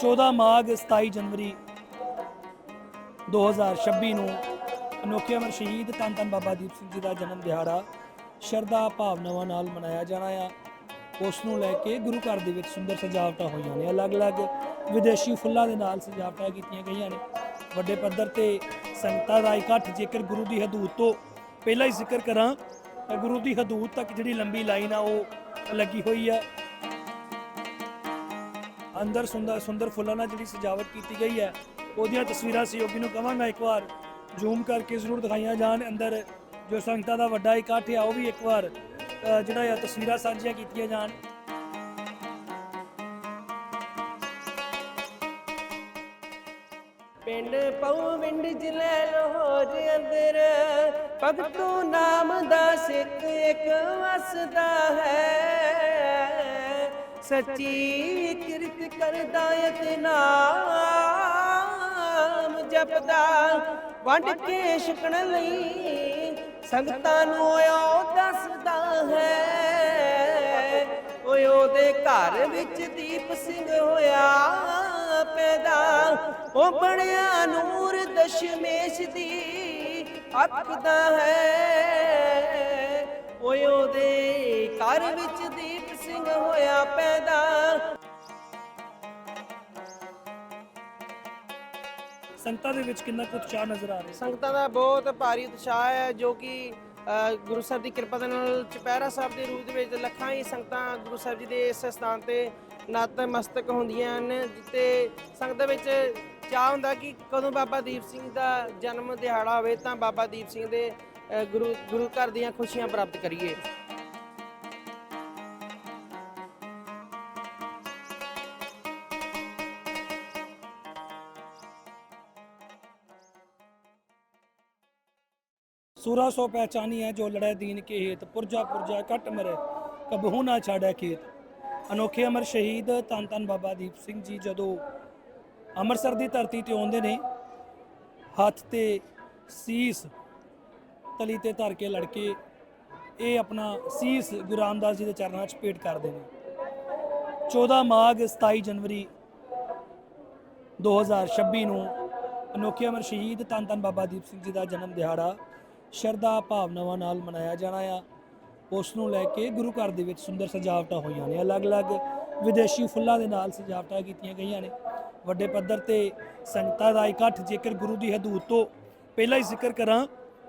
14 ਮਾਘ 27 ਜਨਵਰੀ 2026 ਨੂੰ ਅਨੋਖੇ ਅਮਰ ਸ਼ਹੀਦ ਧੰਨ ਧੰਨ ਬਾਬਾ ਦੀਪ ਸਿੰਘ ਜੀ ਦਾ ਜਨਮ ਦਿਹਾੜਾ ਸ਼ਰਧਾ ਭਾਵਨਾਵਾਂ ਨਾਲ ਮਨਾਇਆ ਜਾਣਾ ਆ। ਉਸ ਨੂੰ ਲੈ ਕੇ ਗੁਰੂ ਘਰ ਦੇ ਵਿੱਚ ਸੁੰਦਰ ਸਜਾਵਟਾਂ ਹੋਈਆਂ ਨੇ। ਅਲੱਗ-ਅਲੱਗ ਵਿਦੇਸ਼ੀ ਫੁੱਲਾਂ ਦੇ ਨਾਲ ਸਜਾਵਟਾਂ ਕੀਤੀਆਂ ਗਈਆਂ ਨੇ। ਵੱਡੇ ਪੱਧਰ ਤੇ ਸੰਗਤਾਂ ਦਾ ਇਕੱਠ ਜੇਕਰ ਗੁਰੂ ਦੀ ਹਦੂਦ ਤੋਂ ਪਹਿਲਾਂ ਹੀ ਜ਼ਿਕਰ ਕਰਾਂ ਤਾਂ ਗੁਰੂ ਦੀ ਹਦੂਦ ਤੱਕ ਜਿਹੜੀ ਲੰਬੀ ਲਾਈਨ ਆ, ਉਹ ਲੱਗੀ ਹੋਈ ਆ। ਅੰਦਰ ਸੁੰਦਰ ਸੁੰਦਰ ਫੁੱਲਾਂ ਨਾਲ ਜਿਹੜੀ ਸਜਾਵਟ ਕੀਤੀ ਗਈ ਹੈ, ਉਹਦੀਆਂ ਤਸਵੀਰਾਂ ਸਹਿਯੋਗੀ ਨੂੰ ਕਵਾਂਗਾ ਇੱਕ ਵਾਰ। ਜ਼ੂਮ ਕਰਕੇ ਜ਼ਰੂਰ ਦਿਖਾਈਆਂ ਜਾਣ ਅੰਦਰ, ਜੋ ਸੰਗਤਾਂ ਦਾ ਵੱਡਾ ਇਕੱਠ ਆ ਉਹ ਵੀ ਇੱਕ ਵਾਰ ਜਿਹੜਾ ਆ ਤਸਵੀਰਾਂ ਸਾਂਝੀਆਂ ਕੀਤੀਆਂ ਜਾਣ। ਪਿੰਡ ਪਉਵਿੰਡ ਜ਼ਿਲ੍ਹਾ ਲਾਹੌਰ ਅੰਦਰ, ਭਗਤੂ ਨਾਮ ਦਾ ਸਿੱਖ ਇੱਕ ਵਸਦਾ ਹੈ। ਸੱਚੀ ਕਿਰਤ ਕਰਦਾ ਯਤ ਜਪਦਾ। ਵੰਡ ਕੇ ਛਕਣ ਲਈ ਸੰਗਤਾਂ ਨੂੰ ਉਹ ਦੱਸਦਾ ਹੈ। ਓਏ ਉਹਦੇ ਘਰ ਵਿੱਚ ਦੀਪ ਸਿੰਘ ਹੋਇਆ ਪੈਦਾ। ਉਹ ਬਣਿਆ ਨੂਰ ਦਸ਼ਮੇਸ਼ ਦੀ ਅੱਖ ਹੈ। ਓਏ ਉਹਦੇ ਘਰ ਵਿੱਚ ਦੀਪ ਸਿੰਘ ਹੋਇਆ ਪੈਦਾ। ਸੰਗਤਾਂ ਦੇ ਵਿੱਚ ਕਿੰਨਾ ਕੁ ਉਤਸ਼ਾਹ ਨਜ਼ਰ ਆ ਰਿਹਾ ਸੰਗਤਾਂ ਦਾ ਬਹੁਤ ਭਾਰੀ ਉਤਸ਼ਾਹ ਹੈ, ਜੋ ਕਿ ਗੁਰੂ ਸਾਹਿਬ ਦੀ ਕਿਰਪਾ ਦੇ ਨਾਲ ਚੁਪਹਿਰਾ ਸਾਹਿਬ ਦੇ ਰੂਪ ਦੇ ਵਿੱਚ ਲੱਖਾਂ ਹੀ ਸੰਗਤਾਂ ਗੁਰੂ ਸਾਹਿਬ ਜੀ ਦੇ ਇਸ ਸਥਾਨ ਤੇ ਨਤਮਸਤਕ ਹੁੰਦੀਆਂ ਹਨ ਜਿੱਤੇ ਸੰਗਤ ਵਿੱਚ ਚਾਹ ਹੁੰਦਾ ਕਿ ਕਦੋਂ ਬਾਬਾ ਦੀਪ ਸਿੰਘ ਦਾ ਜਨਮ ਦਿਹਾੜਾ ਹੋਵੇ, ਤਾਂ ਬਾਬਾ ਦੀਪ ਸਿੰਘ ਦੇ ਗੁਰੂ ਗੁਰੂ ਘਰ ਦੀਆਂ ਖੁਸ਼ੀਆਂ ਪ੍ਰਾਪਤ ਕਰੀਏ। सूरा सो पहचानी है जो लड़े दीन के हेत पुरजा पुरजा कट मरे कबहू ना छाड़े खेत ਅਨੋਖੇ ਅਮਰ ਸ਼ਹੀਦ ਧੰਨ ਧੰਨ ਬਾਬਾ ਦੀਪ ਸਿੰਘ ਜੀ ਜਦੋਂ ਅੰਮ੍ਰਿਤਸਰ ਦੀ ਧਰਤੀ ਤੇ ਆਉਂਦੇ ਨੇ ਹੱਥ ਤੇ ਸੀਸ ਤਲੀ ਤੇ ਧਰ ਕੇ ਲੜਕੇ ਇਹ ਆਪਣਾ ਸੀਸ ਗੁਰੂ ਰਾਮਦਾਸ ਜੀ ਦੇ ਚਰਨਾਂ 'ਚ ਭੇਟ ਕਰਦੇ ਨੇ 14 ਮਾਘ 27 ਜਨਵਰੀ 2026 ਨੂੰ ਅਨੋਖੇ ਅਮਰ ਸ਼ਹੀਦ ਧੰਨ ਧੰਨ ਬਾਬਾ ਦੀਪ ਸਿੰਘ ਜੀ ਦਾ ਜਨਮ ਦਿਹਾੜਾ ਸ਼ਰਧਾ ਭਾਵਨਾਵਾਂ ਨਾਲ ਮਨਾਇਆ ਜਾਣਾ ਆ। ਉਸ ਨੂੰ ਲੈ ਕੇ ਗੁਰੂ ਘਰ ਦੇ ਵਿੱਚ ਸੁੰਦਰ ਸਜਾਵਟਾਂ ਹੋਈਆਂ ਨੇ। ਅਲੱਗ-ਅਲੱਗ ਵਿਦੇਸ਼ੀ ਫੁੱਲਾਂ ਦੇ ਨਾਲ ਸਜਾਵਟਾਂ ਕੀਤੀਆਂ ਗਈਆਂ ਨੇ। ਵੱਡੇ ਪੱਧਰ ਤੇ ਸੰਗਤਾਂ ਦਾ ਇਕੱਠ ਜੇਕਰ ਗੁਰੂ ਦੀ ਹਦੂਦ ਤੋਂ ਪਹਿਲਾਂ ਹੀ ਜ਼ਿਕਰ ਕਰਾਂ,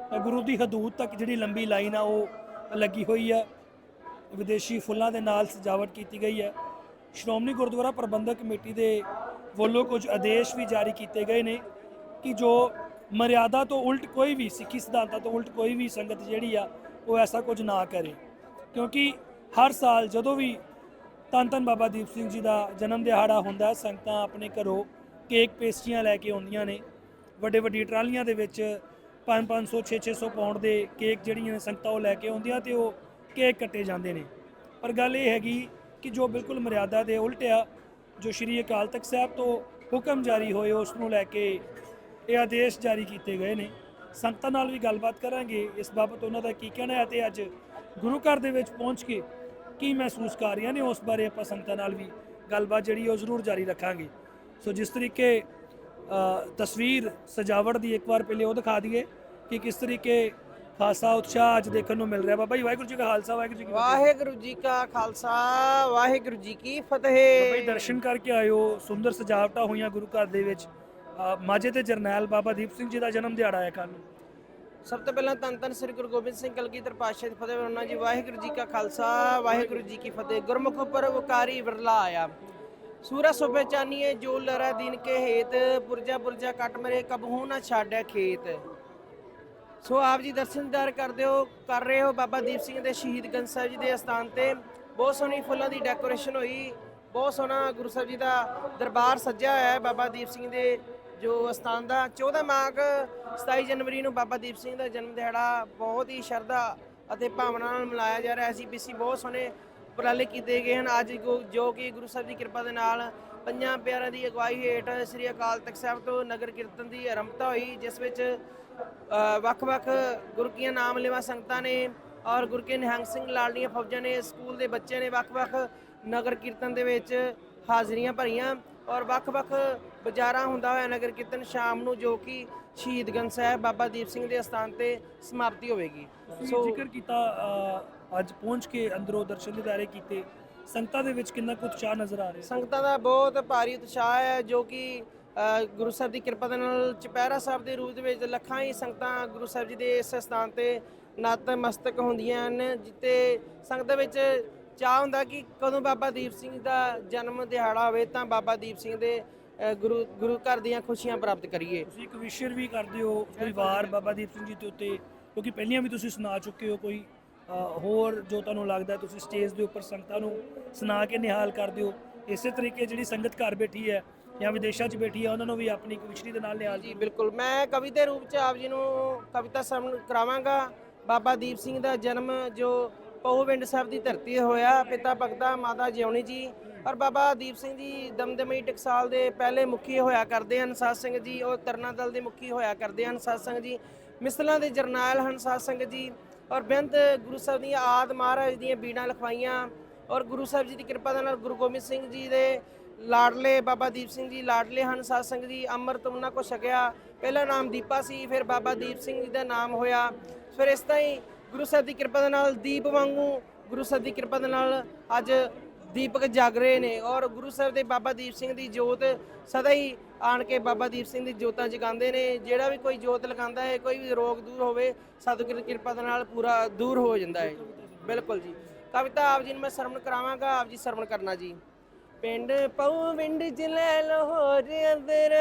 ਤਾਂ ਗੁਰੂ ਦੀ ਹਦੂਦ ਤੱਕ ਜਿਹੜੀ ਲੰਬੀ ਲਾਈਨ ਆ, ਉਹ ਲੱਗੀ ਹੋਈ ਆ। ਵਿਦੇਸ਼ੀ ਫੁੱਲਾਂ ਦੇ ਨਾਲ ਸਜਾਵਟ ਕੀਤੀ ਗਈ ਹੈ ਸ਼੍ਰੋਮਣੀ ਗੁਰਦੁਆਰਾ ਪ੍ਰਬੰਧਕ ਕਮੇਟੀ ਦੇ ਵੱਲੋਂ ਕੁਝ ਆਦੇਸ਼ ਵੀ ਜਾਰੀ ਕੀਤੇ ਗਏ ਨੇ ਕਿ ਜੋ ਮਰਿਆਦਾ ਤੋਂ ਉਲਟ ਕੋਈ ਵੀ, ਸਿੱਖੀ ਸਿਧਾਂਤਾਂ ਤੋਂ ਉਲਟ ਕੋਈ ਵੀ ਸੰਗਤ ਜਿਹੜੀ ਆ, ਉਹ ਐਸਾ ਕੁਝ ਨਾ ਕਰੇ। ਕਿਉਂਕਿ ਹਰ ਸਾਲ ਜਦੋਂ ਵੀ ਧੰਨ ਧੰਨ ਬਾਬਾ ਦੀਪ ਸਿੰਘ ਜੀ ਦਾ ਜਨਮ ਦਿਹਾੜਾ ਹੁੰਦਾ ਸੰਗਤਾਂ ਆਪਣੇ ਘਰੋਂ ਕੇਕ ਪੇਸਟਰੀਆਂ ਲੈ ਕੇ ਆਉਂਦੀਆਂ ਨੇ। ਵੱਡੇ ਵੱਡੀ ਟਰਾਲੀਆਂ ਦੇ ਵਿੱਚ 5-500 6-600 ਪਾਉਂਡ ਦੇ ਕੇਕ ਜਿਹੜੀਆਂ ਨੇ, ਸੰਗਤਾਂ ਉਹ ਲੈ ਕੇ ਆਉਂਦੀਆਂ ਤੇ ਉਹ ਕੇਕ ਕੱਟੇ ਜਾਂਦੇ ਨੇ। ਪਰ ਗੱਲ ਇਹ ਹੈਗੀ ਕਿ ਜੋ ਬਿਲਕੁਲ ਮਰਿਆਦਾ ਦੇ ਉਲਟ ਆ, ਜੋ ਸ਼੍ਰੀ ਅਕਾਲ ਤਖਤ ਸਾਹਿਬ ਤੋਂ ਹੁਕਮ ਜਾਰੀ ਹੋਏ, ਉਸ ਨੂੰ ਲੈ ਕੇ ਇਹ ਆਦੇਸ਼ ਜਾਰੀ ਕੀਤੇ ਗਏ ਨੇ। ਸੰਗਤਾਂ ਨਾਲ ਵੀ ਗੱਲਬਾਤ ਕਰਾਂਗੇ ਇਸ ਬਾਬਤ ਉਹਨਾਂ ਦਾ ਕੀ ਕਹਿਣਾ ਹੈ ਤੇ ਅੱਜ ਗੁਰੂ ਘਰ ਦੇ ਵਿੱਚ ਪਹੁੰਚ ਕੇ ਕੀ ਮਹਿਸੂਸ ਕਰ ਰਹੀਆਂ ਨੇ ਉਸ ਬਾਰੇ ਆਪਾਂ ਸੰਗਤਾਂ ਨਾਲ ਵੀ ਗੱਲਬਾਤ ਜਿਹੜੀ ਉਹ ਜ਼ਰੂਰ ਜਾਰੀ ਰੱਖਾਂਗੇ। ਸੋ ਜਿਸ ਤਰੀਕੇ ਤਸਵੀਰ ਸਜਾਵਟ ਦੀ ਇੱਕ ਵਾਰ ਪਹਿਲੇ ਉਹ ਦਿਖਾ ਦਈਏ ਕਿ ਕਿਸ ਤਰੀਕੇ ਖਾਸਾ ਉਤਸ਼ਾਹ ਅੱਜ ਦੇਖਣ ਨੂੰ ਮਿਲ ਰਿਹਾ। ਬਾਬਾ ਜੀ ਵਾਹਿਗੁਰੂ ਜੀ ਕਾ ਖਾਲਸਾ ਵਾਹਿਗੁਰੂ ਜੀ ਕੀ ਫਤਿਹ। ਵਾਹਿਗੁਰੂ ਜੀ ਕਾ ਖਾਲਸਾ ਵਾਹਿਗੁਰੂ ਜੀ ਕੀ ਬਾਬਾ ਫਤਿਹ ਜੀ ਦਰਸ਼ਨ ਕਰਕੇ ਆਇਓ। ਸੁੰਦਰ ਸਜਾਵਟਾਂ ਹੋਈਆਂ ਗੁਰੂ ਘਰ ਦੇ ਵਿੱਚ। ਮਾਝੇ ਤੇ ਜਰਨੈਲ ਬਾਬਾ ਦੀਪ ਸਿੰਘ ਜੀ ਦਾ ਜਨਮ ਦਿਹਾੜਾ ਹੈ ਕੱਲ੍ਹ। ਸਭ ਤੋਂ ਪਹਿਲਾਂ ਧੰਨ ਧੰਨ ਸ੍ਰੀ ਗੁਰੂ ਗੋਬਿੰਦ ਸਿੰਘ ਕਲਗੀਧਰ ਪਾਤਸ਼ਾਹ ਦੀ ਫਤਿਹ ਵਰਨਾ ਜੀ, ਵਾਹਿਗੁਰੂ ਜੀ ਕਾ ਖਾਲਸਾ, ਵਾਹਿਗੁਰੂ ਜੀ ਕੀ ਫਤਿਹ। ਗੁਰਮੁਖ ਪਰਵਕਾਰੀ ਵਿਰਲਾ ਆਇਆ। ਸੂਰਾ ਸੋ ਪਹਿਚਾਨੀਏ ਜੋ ਲਰਾ ਦਿਨ ਕੇ ਹੇਤ, ਪੁਰਜਾ ਪੁਰਜਾ ਕੱਟ ਮਰੇ ਕਬਹੂ ਨਾ ਛਾੜਿਆ ਖੇਤ। ਸੋ ਆਪ ਜੀ ਦਰਸ਼ਨਦਾਰ ਕਰਦੇ ਹੋ ਕਰ ਰਹੇ ਹੋ ਬਾਬਾ ਦੀਪ ਸਿੰਘ ਦੇ ਸ਼ਹੀਦ ਗੰਜ ਸਾਹਿਬ ਜੀ ਦੇ ਅਸਥਾਨ ਤੇ। ਬਹੁਤ ਸੋਹਣੀ ਫੁੱਲਾਂ ਦੀ ਡੈਕੋਰੇਸ਼ਨ ਹੋਈ, ਬਹੁਤ ਸੋਹਣਾ ਗੁਰੂ ਸਾਹਿਬ ਜੀ ਦਾ ਦਰਬਾਰ ਸੱਜਿਆ ਹੋਇਆ ਹੈ ਬਾਬਾ ਦੀਪ ਸਿੰਘ ਦੇ ਜੋ ਅਸਥਾਨ ਦਾ 14 ਮਾਘ 27 ਜਨਵਰੀ ਨੂੰ ਬਾਬਾ ਦੀਪ ਸਿੰਘ ਦਾ ਜਨਮ ਦਿਹਾੜਾ ਬਹੁਤ ਹੀ ਸ਼ਰਧਾ ਅਤੇ ਭਾਵਨਾ ਨਾਲ ਮਨਾਇਆ ਜਾ ਰਿਹਾ ਹੈ ਐਸਜੀਪੀਸੀ ਬਹੁਤ ਸੋਹਣੇ ਉਪਰਾਲੇ ਕੀਤੇ ਗਏ ਹਨ। ਅੱਜ ਗੁ- ਜੋ ਕਿ ਗੁਰੂ ਸਾਹਿਬ ਦੀ ਕਿਰਪਾ ਦੇ ਨਾਲ ਪੰਜਾਂ ਪਿਆਰਿਆਂ ਦੀ ਅਗਵਾਈ ਹੇਠ ਸ੍ਰੀ ਅਕਾਲ ਤਖਤ ਸਾਹਿਬ ਤੋਂ ਨਗਰ ਕੀਰਤਨ ਦੀ ਆਰੰਭਤਾ ਹੋਈ, ਜਿਸ ਵਿੱਚ ਵੱਖ-ਵੱਖ ਗੁਰੂ ਕੀਆਂ ਨਾਮ ਲੈਵਾ ਸੰਗਤਾਂ ਨੇ ਔਰ ਗੁਰੂ ਕੇ ਨਿਹੰਗ ਸਿੰਘ ਲਾਲੜੀਆਂ ਫੌਜਾਂ ਨੇ, ਸਕੂਲ ਦੇ ਬੱਚਿਆਂ ਨੇ ਵੱਖ-ਵੱਖ ਨਗਰ ਕੀਰਤਨ ਦੇ ਵਿੱਚ ਹਾਜ਼ਰੀਆਂ ਭਰੀਆਂ। ਔਰ ਵੱਖ-ਵੱਖ ਬਾਜ਼ਾਰਾਂ ਹੁੰਦਾ ਹੋਇਆ ਨਗਰ ਕੀਰਤਨ ਸ਼ਾਮ ਨੂੰ ਜੋ ਕਿ ਸ਼ਹੀਦਗੰਜ ਸਾਹਿਬ ਬਾਬਾ ਦੀਪ ਸਿੰਘ ਦੇ ਅਸਥਾਨ ਤੇ ਸਮਾਪਤੀ ਹੋਵੇਗੀ। ਸੋ ਜ਼ਿਕਰ ਕੀਤਾ ਅ, ਅੱਜ ਪਹੁੰਚ ਕੇ ਅੰਦਰੋਂ ਦਰਸ਼ਨ ਦਿਦਾਰੇ ਕੀਤੇ। ਸੰਗਤਾਂ ਦੇ ਵਿੱਚ ਕਿੰਨਾ ਕੁ ਉਤਸ਼ਾਹ ਨਜ਼ਰ ਆ ਰਿਹਾ? ਸੰਗਤਾਂ ਦਾ ਬਹੁਤ ਭਾਰੀ ਉਤਸ਼ਾਹ ਹੈ ਜੋ ਕਿ ਅ, ਗੁਰੂ ਸਾਹਿਬ ਦੀ ਕਿਰਪਾ ਦੇ ਨਾਲ ਚੁਪਹਿਰਾ ਸਾਹਿਬ ਦੇ ਰੂਪ ਦੇ ਵਿੱਚ ਲੱਖਾਂ ਹੀ ਸੰਗਤਾਂ ਗੁਰੂ ਸਾਹਿਬ ਜੀ ਦੇ ਇਸ ਸਥਾਨ ਤੇ ਨਤਮਸਤਕ ਹੁੰਦੀਆਂ ਹਨ ਜਿੱਤੇ ਸੰਗਤ ਵਿੱਚ ਚਾਹ ਹੁੰਦਾ ਕਿ ਕਦੋਂ ਬਾਬਾ ਦੀਪ ਸਿੰਘ ਦਾ ਜਨਮ ਦਿਹਾੜਾ ਹੋਵੇ ਤਾਂ ਬਾਬਾ ਦੀਪ ਸਿੰਘ ਦੇ ਅ, ਗੁਰੂ ਗੁਰੂ ਘਰ ਦੀਆਂ ਖੁਸ਼ੀਆਂ ਪ੍ਰਾਪਤ ਕਰੀਏ। ਤੁਸੀਂ ਇੱਕ ਵਿਸ਼ਰ ਵੀ ਕਰਦੇ ਹੋ ਕੋਈ ਵਾਰ ਬਾਬਾ ਦੀਪ ਸਿੰਘ ਜੀ ਦੇ ਉੱਤੇ ਕਿਉਂਕਿ ਪਹਿਲੀਆਂ ਵੀ ਤੁਸੀਂ ਸੁਣਾ ਚੁੱਕੇ ਹੋ ਕੋਈ ਅ, ਹੋਰ ਜੋ ਤੁਹਾਨੂੰ ਲੱਗਦਾ ਹੈ ਤੁਸੀਂ ਸਟੇਜ ਦੇ ਉੱਪਰ ਸੰਗਤਾਂ ਨੂੰ ਸੁਣਾ ਕੇ ਨਿਹਾਲ ਕਰਦੇ ਹੋ। ਇਸੇ ਤਰੀਕੇ ਜਿਹੜੀ ਸੰਗਤ ਘਰ ਬੈਠੀ ਹੈ ਜਾਂ ਵਿਦੇਸ਼ਾਂ 'ਚ ਬੈਠੀ ਹੈ ਉਹਨਾਂ ਨੂੰ ਵੀ ਆਪਣੀ ਇੱਕ ਵਿਸ਼ਰੀ ਦੇ ਨਾਲ ਨਿਹਾਲ ਜੀ ਬਿਲਕੁਲ। ਮੈਂ ਕਵੀ ਦੇ ਰੂਪ ਚ ਆਪ ਜੀ ਨੂੰ ਕਵਿਤਾ ਸਮਨ ਕਰਾਵਾਂਗਾ। ਬਾਬਾ ਦੀਪ ਸਿੰਘ ਦਾ ਜਨਮ ਜੋ ਪਹੂਵਿੰਡ ਸਾਹਿਬ ਦੀ ਧਰਤੀ ਹੋਇਆ, ਪਿਤਾ ਭਗਤਾ ਮਾਤਾ ਜਿਉਣੀ ਜੀ। ਔਰ ਬਾਬਾ ਦੀਪ ਸਿੰਘ ਜੀ ਦਮਦਮੀ ਟਕਸਾਲ ਦੇ ਪਹਿਲੇ ਮੁਖੀ ਹੋਇਆ ਕਰਦੇ ਹਨ, ਸਾਧ ਸੰਗਤ ਜੀ। ਉਹ ਤਰਨਾ ਦਲ ਦੇ ਮੁਖੀ ਹੋਇਆ ਕਰਦੇ ਹਨ, ਸਾਧ ਸੰਗਤ ਜੀ। ਮਿਸਲਾਂ ਦੇ ਜਰਨੈਲ ਹਨ, ਸਾਧ ਸੰਗਤ ਜੀ। ਔਰ ਬੇਅੰਤ ਗੁਰੂ ਸਾਹਿਬ ਦੀਆਂ ਆਦ ਮਹਾਰਾਜ ਦੀਆਂ ਬੀੜਾਂ ਲਿਖਵਾਈਆਂ। ਔਰ ਗੁਰੂ ਸਾਹਿਬ ਜੀ ਦੀ ਕਿਰਪਾ ਦੇ ਨਾਲ ਗੁਰੂ ਗੋਬਿੰਦ ਸਿੰਘ ਜੀ ਦੇ ਲਾਡਲੇ, ਬਾਬਾ ਦੀਪ ਸਿੰਘ ਜੀ ਲਾਡਲੇ ਹਨ, ਸਾਧ ਸੰਗਤ ਜੀ। ਅੰਮ੍ਰਿਤ ਉਹਨਾਂ ਕੋ ਛਕਿਆ। ਪਹਿਲਾ ਨਾਮ ਦੀਪਾ ਸੀ, ਫਿਰ ਬਾਬਾ ਦੀਪ ਸਿੰਘ ਜੀ ਦਾ ਨਾਮ ਹੋਇਆ। ਫਿਰ ਇਸ ਤਰ੍ਹਾਂ ਹੀ ਗੁਰੂ ਸਾਹਿਬ ਦੀ ਕਿਰਪਾ ਦੇ ਨਾਲ ਦੀਪ ਵਾਂਗੂ ਗੁਰੂ ਸਾਹਿਬ ਦੀ ਕਿਰਪਾ ਦੇ ਨਾਲ ਅੱਜ ਦੀਪਕ ਜਗ ਰਹੇ ਨੇ ਔਰ ਗੁਰੂ ਸਾਹਿਬ ਦੇ ਬਾਬਾ ਦੀਪ ਸਿੰਘ ਦੀ ਜੋਤ ਸਦਾ ਹੀ ਆਣ ਕੇ ਬਾਬਾ ਦੀਪ ਸਿੰਘ ਦੀ ਜੋਤਾਂ ਜਗਾਉਂਦੇ ਨੇ। ਜਿਹੜਾ ਵੀ ਕੋਈ ਜੋਤ ਲਗਾਉਂਦਾ ਹੈ, ਕੋਈ ਵੀ ਰੋਗ ਦੂਰ ਹੋਵੇ, ਸਤਿਗੁਰ ਦੀ ਕਿਰਪਾ ਦੇ ਨਾਲ ਪੂਰਾ ਦੂਰ ਹੋ ਜਾਂਦਾ ਹੈ। ਬਿਲਕੁਲ ਜੀ। ਕਵਿਤਾ ਆਪ ਜੀ ਨੂੰ ਮੈਂ ਸਰਵਣ ਕਰਾਵਾਂਗਾ। ਆਪ ਜੀ ਸਰਵਣ ਕਰਨਾ ਜੀ। ਪਿੰਡ ਪਉ ਵਿੰਡ ਜਿਲੇ ਲਾਹੌਰ ਅੰਦਰ।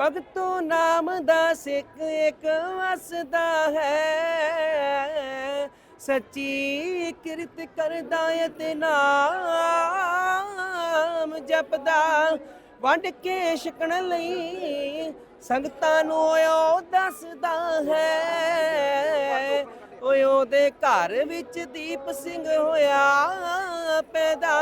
ਭਗਤੋ ਨਾਮ ਦਾ ਸਿੱਖ ਇੱਕ ਵਸਦਾ ਹੈ। ਸੱਚੀ ਕਿਰਤ ਕਰਦਾ ਤੇ ਨਾਮ ਜਪਦਾ। ਵੰਡ ਕੇ ਛਕਣ ਲਈ ਸੰਗਤਾਂ ਨੂੰ ਉਹ ਦੱਸਦਾ ਹੈ। ਓਏ ਉਹਦੇ ਘਰ ਵਿੱਚ ਦੀਪ ਸਿੰਘ ਹੋਇਆ ਪੈਦਾ।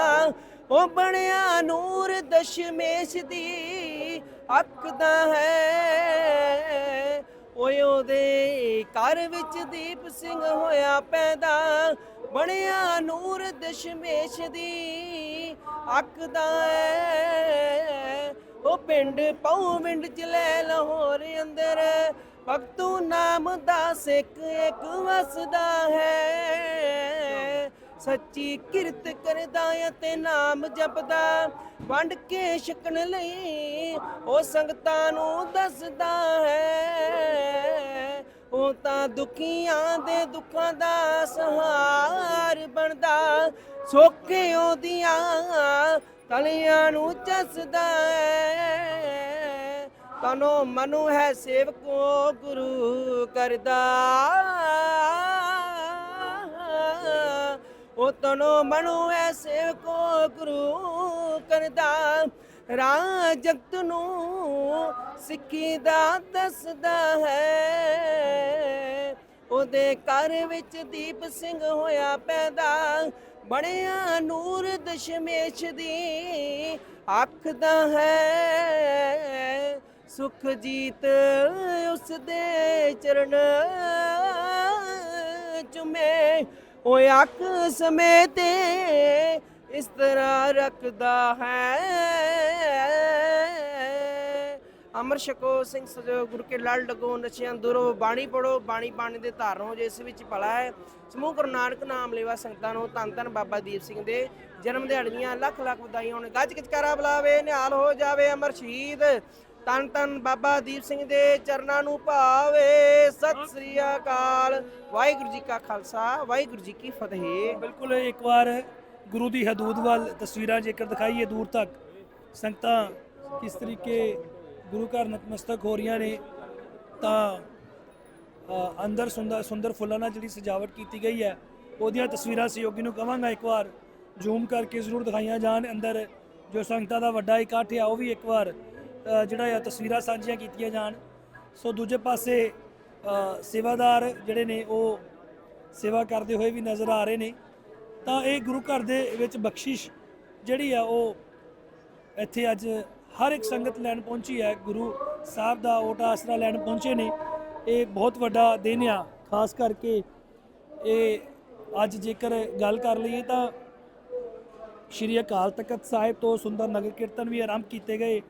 ਉਹ ਬਣਿਆ ਨੂਰ ਦਸ਼ਮੇਸ਼ ਦੀ ਅੱਖ ਹੈ। ਓਏ ਉਹਦੇ ਘਰ ਵਿੱਚ ਦੀਪ ਸਿੰਘ ਹੋਇਆ ਪੈਦਾ। ਬਣਿਆ ਨੂਰ ਦਸ਼ਮੇਸ਼ ਦੀ ਅੱਖ ਹੈ। ਉਹ ਪਿੰਡ ਪਉ ਪਿੰਡ ਚ ਲੈ ਲਾਹੌਰ ਅੰਦਰ। ਭਗਤੂ ਨਾਮ ਦਾ ਸਿੱਖ ਇੱਕ ਵਸਦਾ ਹੈ। ਸੱਚੀ ਕਿਰਤ ਕਰਦਾ ਏ ਤੇ ਨਾਮ ਜਪਦਾ। ਵੰਡ ਕੇ ਛਕਣ ਲਈ ਉਹ ਸੰਗਤਾਂ ਨੂੰ ਦੱਸਦਾ ਹੈ। ਉਹ ਤਾਂ ਦੁਖੀਆਂ ਦੇ ਦੁੱਖਾਂ ਦਾ ਸਹਾਰ ਬਣਦਾ। ਸੋਖੇ ਉਹਦੀਆਂ ਤਲੀਆਂ ਨੂੰ ਚਸਦਾ ਹੈ। ਤਨੋ ਮਨੁ ਹੈ ਸੇਵਕੋ ਗੁਰੂ ਕਰਦਾ। ਉਹ ਤਨੋ ਮਨੁ ਹੈ ਸੇਵਕੋ ਗੁਰੂ ਕਰਦਾ। ਰਾਹ ਜਗਤ ਨੂੰ ਸਿੱਖੀ ਦਾ ਦੱਸਦਾ ਹੈ। ਉਹਦੇ ਘਰ ਵਿੱਚ ਦੀਪ ਸਿੰਘ ਹੋਇਆ ਪੈਦਾ। ਬਣਿਆ ਨੂਰ ਦਸ਼ਮੇਸ਼ ਦੀ ਅੱਖ ਦਾ ਹੈ। ਸੁਖ ਜੀਤ ਉਸ ਦੇ ਚਰਨ ਚੁਮੇ। ਉਹ ਅੱਖ ਸਮੇਤ ਇਸ ਤਰ੍ਹਾਂ ਰੱਖਦਾ ਹੈ। ਅਮਰ ਛਕੋ ਸਿੰਘ ਸਜੋ, ਗੁਰ ਕੇ ਲੜ ਲਗੋ, ਨਸ਼ਿਆਂ ਦੂਰੋ ਬਾਣੀ ਪੜੋ ਬਾਣੀ ਬਾਣੀ ਦੇ ਧਾਰਨ ਹੋ ਜੇ ਵਿੱਚ ਭਲਾ ਹੈ। ਸਮੂਹ ਗੁਰੂ ਨਾਨਕ ਨਾਮ ਲੇਵਾ ਸੰਗਤਾਂ ਨੂੰ ਧੰਨ ਧੰਨ ਬਾਬਾ ਦੀਪ ਸਿੰਘ ਦੇ ਜਨਮ ਦਿਹਾੜੀ ਦੀਆਂ ਲੱਖ ਲੱਖ ਵਧਾਈਆਂ ਹੋਣ। ਗੱਜ ਕਿਚਕਾਰਾ ਬੁਲਾਵੇ, ਨਿਹਾਲ ਹੋ ਜਾਵੇ ਅਮਰ ਸ਼ਹੀਦ। ਤਨ ਤਨ ਬਾਬਾ ਦੀਪ ਸਿੰਘ ਦੇ ਚਰਨਾਂ ਨੂੰ ਭਾਵੇ। ਸਤਿ ਸ੍ਰੀ ਅਕਾਲ। ਵਾਹਿਗੁਰੂ ਜੀ ਕਾ ਖਾਲਸਾ, ਵਾਹਿਗੁਰੂ ਜੀ ਕੀ ਫਤਿਹ। ਬਿਲਕੁਲ ਇੱਕ ਵਾਰ ਗੁਰੂ ਦੀ ਹਦੂਦ ਵੱਲ ਤਸਵੀਰਾਂ ਜੇਕਰ ਦਿਖਾਈਏ ਦੂਰ ਤੱਕ, ਸੰਗਤਾਂ ਕਿਸ ਤਰੀਕੇ ਗੁਰੂ ਘਰ ਨਤਮਸਤਕ ਹੋ ਰਹੀਆਂ ਨੇ, ਤਾਂ ਅੰਦਰ ਸੁੰਦਰ ਸੁੰਦਰ ਫੁੱਲਾਂ ਨਾਲ ਜਿਹੜੀ ਸਜਾਵਟ ਕੀਤੀ ਗਈ ਹੈ, ਉਹਦੀਆਂ ਤਸਵੀਰਾਂ ਸਹਿਯੋਗੀ ਨੂੰ ਕਵਾਂਗਾ ਇੱਕ ਵਾਰ। ਜ਼ੂਮ ਕਰਕੇ ਜ਼ਰੂਰ ਦਿਖਾਈਆਂ ਜਾਣ ਅੰਦਰ, ਜੋ ਸੰਗਤਾਂ ਦਾ ਵੱਡਾ ਇਕੱਠ ਆ, ਉਹ ਵੀ ਇੱਕ ਵਾਰ ਜਿਹੜਾ ਆ, ਤਸਵੀਰਾਂ ਸਾਂਝੀਆਂ ਕੀਤੀਆਂ ਜਾਣ। ਸੋ ਦੂਜੇ ਪਾਸੇ ਸੇਵਾਦਾਰ ਜਿਹੜੇ ਨੇ, ਉਹ ਸੇਵਾ ਕਰਦੇ ਹੋਏ ਵੀ ਨਜ਼ਰ ਆ ਰਹੇ ਨੇ। ਤਾਂ ਇਹ ਗੁਰੂ ਘਰ ਦੇ ਵਿੱਚ ਬਖਸ਼ਿਸ਼ ਜਿਹੜੀ ਆ, ਉਹ ਇੱਥੇ ਅੱਜ ਹਰ ਇੱਕ ਸੰਗਤ ਲੈਣ ਪਹੁੰਚੀ ਹੈ। ਗੁਰੂ ਸਾਹਿਬ ਦਾ ਓਟ ਆਸਰਾ ਲੈਣ ਪਹੁੰਚੇ ਨੇ। ਇਹ ਬਹੁਤ ਵੱਡਾ ਦਿਨ ਆ। ਖਾਸ ਕਰਕੇ ਇਹ ਅੱਜ ਜੇਕਰ ਗੱਲ ਕਰ ਲਈਏ ਤਾਂ ਸ਼੍ਰੀ ਅਕਾਲ ਤਖਤ ਸਾਹਿਬ ਤੋਂ ਸੁੰਦਰ ਨਗਰ ਕੀਰਤਨ ਵੀ ਆਰੰਭ ਕੀਤੇ ਗਏ।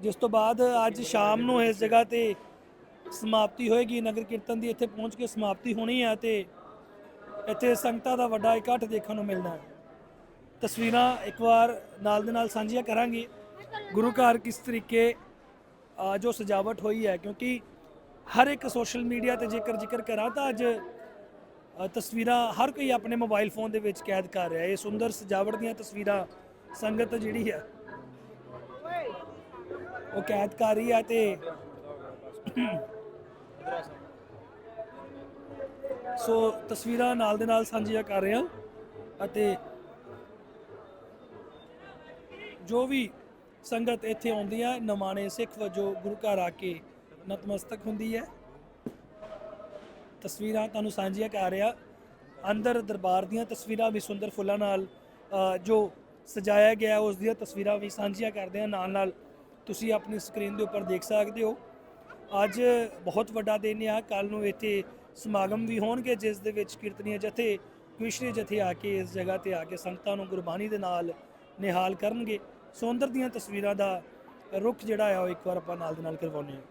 ਜਿਸ ਤੋਂ ਬਾਅਦ ਅੱਜ ਸ਼ਾਮ ਨੂੰ ਇਸ ਜਗ੍ਹਾ ਤੇ ਸਮਾਪਤੀ ਹੋਏਗੀ। ਨਗਰ ਕੀਰਤਨ ਦੀ ਇੱਥੇ ਪਹੁੰਚ ਕੇ ਸਮਾਪਤੀ ਹੋਣੀ ਹੈ ਤੇ ਇੱਥੇ ਸੰਗਤਾਂ ਦਾ ਵੱਡਾ ਇਕੱਠ ਦੇਖਣ ਨੂੰ ਮਿਲਣਾ ਹੈ। ਤਸਵੀਰਾਂ ਇੱਕ ਵਾਰ ਨਾਲ ਦੇ ਨਾਲ ਸਾਂਝੀਆਂ ਕਰਾਂਗੇ। ਗੁਰੂ ਘਰ ਕਿਸ ਤਰੀਕੇ ਜੋ ਸਜਾਵਟ ਹੋਈ ਹੈ, ਕਿਉਂਕਿ ਹਰ ਇੱਕ ਸੋਸ਼ਲ ਮੀਡੀਆ ਤੇ ਜੇਕਰ ਜ਼ਿਕਰ ਕਰਾਂ ਤਾਂ ਅੱਜ ਤਸਵੀਰਾਂ ਹਰ ਕੋਈ ਆਪਣੇ ਮੋਬਾਈਲ ਫੋਨ ਦੇ ਵਿੱਚ ਕੈਦ ਕਰ ਰਿਹਾ ਹੈ। ਇਹ ਸੁੰਦਰ ਸਜਾਵਟ ਦੀਆਂ ਤਸਵੀਰਾਂ ਸੰਗਤ ਜਿਹੜੀ ਹੈ ਉਹ ਕੈਦ ਕਰ ਰਹੀ ਹੈ ਤੇ ਸੋ ਤਸਵੀਰਾਂ ਨਾਲ ਦੇ ਨਾਲ ਸਾਂਝੀਆਂ ਕਰ ਰਹੇ ਹਾਂ ਅਤੇ ਜੋ ਵੀ ਸੰਗਤ ਇੱਥੇ ਆਉਂਦੀ ਹੈ ਨਮਾਣੇ ਸਿੱਖ ਵਜੋਂ ਗੁਰੂ ਘਰ ਆ ਕੇ ਨਤਮਸਤਕ ਹੁੰਦੀ ਹੈ। ਤਸਵੀਰਾਂ ਤੁਹਾਨੂੰ ਸਾਂਝੀਆਂ ਕਰ ਰਿਹਾ। ਅੰਦਰ ਦਰਬਾਰ ਦੀਆਂ ਤਸਵੀਰਾਂ ਵੀ ਸੁੰਦਰ ਫੁੱਲਾਂ ਨਾਲ ਜੋ ਸਜਾਇਆ ਗਿਆ, ਉਸ ਦੀਆਂ ਤਸਵੀਰਾਂ ਵੀ ਸਾਂਝੀਆਂ ਕਰਦੇ ਹਾਂ ਨਾਲ ਨਾਲ ਤੁਸੀਂ ਆਪਣੀ ਸਕਰੀਨ ਦੇ ਉੱਪਰ ਦੇਖ ਸਕਦੇ ਹੋ। ਅੱਜ ਬਹੁਤ ਵੱਡਾ ਦਿਨ ਆ। ਕੱਲ ਨੂੰ ਇੱਥੇ ਸਮਾਗਮ ਵੀ ਹੋਣਗੇ, ਜਿਸ ਦੇ ਵਿੱਚ ਕੀਰਤਨੀय ਜਥੇ, ਕ੍ਰਿਸ਼ਨੀ ਜਥੇ ਆ ਕੇ ਇਸ ਜਗ੍ਹਾ ਤੇ ਆ ਕੇ ਸੰਗਤਾਂ ਨੂੰ ਗੁਰਬਾਣੀ ਦੇ ਨਾਲ ਨਿਹਾਲ ਕਰਨਗੇ। ਸੋ ਦੀਆਂ ਤਸਵੀਰਾਂ ਦਾ ਰੁਖ ਜਿਹੜਾ ਆ, ਉਹ ਇੱਕ ਵਾਰ ਆਪਾਂ ਨਾਲ ਦੇ ਨਾਲ ਕਰਵਾਉਂਦੇ ਹਾਂ।